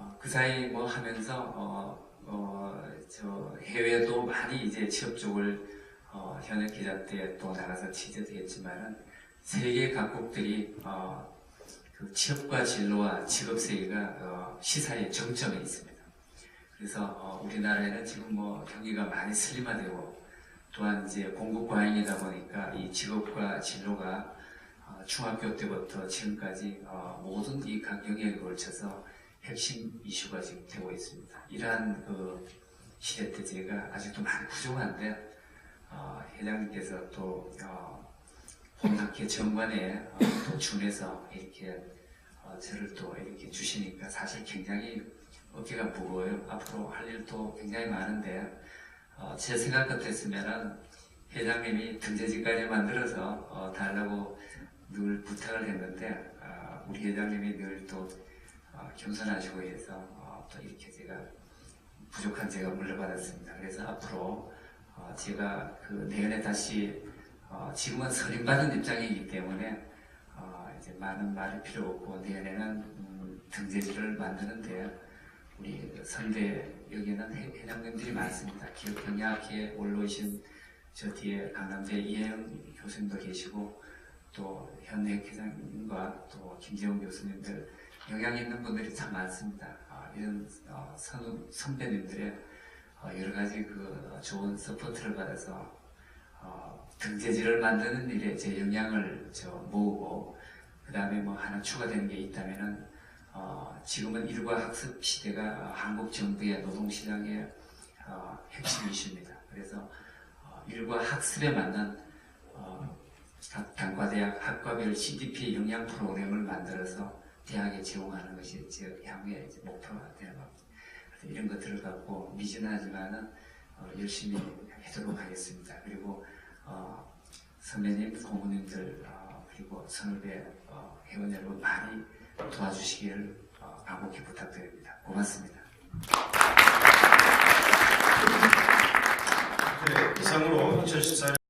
어, 그 사이 뭐 하면서 어, 어, 저 해외도 많이 이제 취업 쪽을 어, 현역 기자 때 또 나가서 취재도 했지만은 세계 각국들이 어, 그 취업과 진로와 직업 세계가 어, 시사의 정점에 있습니다. 그래서 어, 우리나라에는 지금 뭐 경기가 많이 슬림화되고 또한 이제 공급 과잉이다 보니까 이 직업과 진로가 어, 중학교 때부터 지금까지 어, 모든 이 각 영역에 걸쳐서 핵심 이슈가 지금 되고 있습니다. 이러한 그 시대 때 제가 아직도 많이 부족한데 어, 회장님께서 또 어, 본학교 정관에 어, 또 준해서 이렇게 어, 저를 또 이렇게 주시니까 사실 굉장히 어깨가 무거워요. 앞으로 할 일도 굉장히 많은데 어, 제 생각 같았으면은 회장님이 등재지까지 만들어서 어, 달라고 늘 부탁을 했는데 아, 우리 회장님이 늘또 어, 겸손하시고 해서 어, 또 이렇게 제가 부족한 제가 물려받았습니다. 그래서 앞으로 어, 제가 그 내년에 다시 어, 지금은 선임받은 입장이기 때문에 어, 이제 많은 말이 필요 없고 내년에는 음, 등재지를 만드는데 우리 선대 여기는 회- 회장님들이 많습니다. 기업경영학회에 올라오신 저 뒤에 강남대 이혜영 교수님도 계시고 또 현대 회장님과 또 김재웅 교수님들 영향 있는 분들이 참 많습니다. 아, 이런 어, 선, 선배님들의 어, 여러 가지 그 좋은 서포트를 받아서 어, 등재지를 만드는 일에 제 영향을 저 모으고 그 다음에 뭐 하나 추가되는 게 있다면은 어, 지금은 일과 학습 시대가 어, 한국 정부의 노동시장의 어, 핵심 이슈입니다. 그래서 어, 일과 학습에 맞는 어, 각 단과대학 학과별 CDP 영양 프로그램을 만들어서 대학에 제공하는 것이 제 향후의 목표가 되는 겁니다. 이런 것들을 갖고 미진하지만은 어, 열심히 하도록 하겠습니다. 그리고 어, 선배님, 고모님들 어, 그리고 선후배 어, 회원 여러분 많이 도와주시기를 어, 간곡히 부탁드립니다. 고맙습니다.